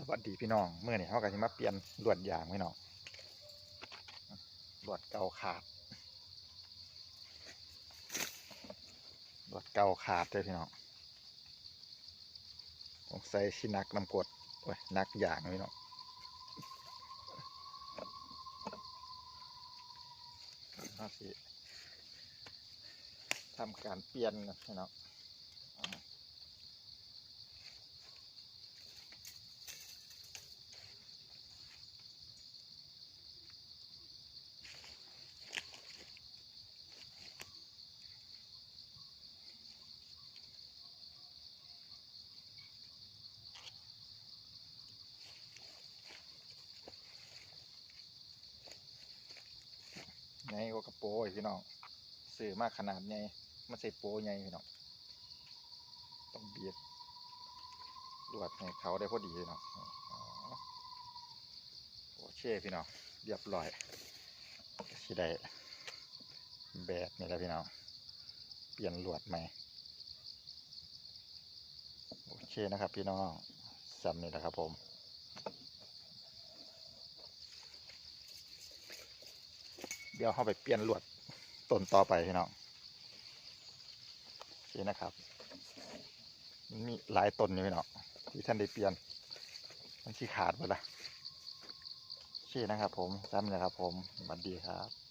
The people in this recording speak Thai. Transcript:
สวัสดีพี่น้องเมื่อนี้เขาก็จะมาเปลี่ยนลวดยางพี่น้องลวดเก่าขาดลวดเก่าขาดเลยพี่น้องต้องใส่ชินักน้ำกดโอ้ยนักยางพี่น้องเขาสิทำการเปลี่ยนกันพี่น้อง ไงก็กระโปรงพี่น้องซื้อมากขนาดไงมาใส่โปรไงพี่น้องต้องเบียดลวดให้เขาได้พอดีพี่น้องอ๋อโอเคพี่น้องเรียบร้อยสิได้แบบนี้แหล้วพี่น้องเปลี่ยนลวดใหม่โอเคนะครับพี่น้องสำเนี่แหละครับผม เดี๋ยวเข้าไปเปลี่ยนลวดต้นต่อไปพี่น้องนี่นะครับมีหลายต้นอยู่พี่น้องที่ท่านได้เปลี่ยน มันขี้ขาดหมดละนี่นะครับ ผมซ้ำเลยครับ ผมสวัสดีครับ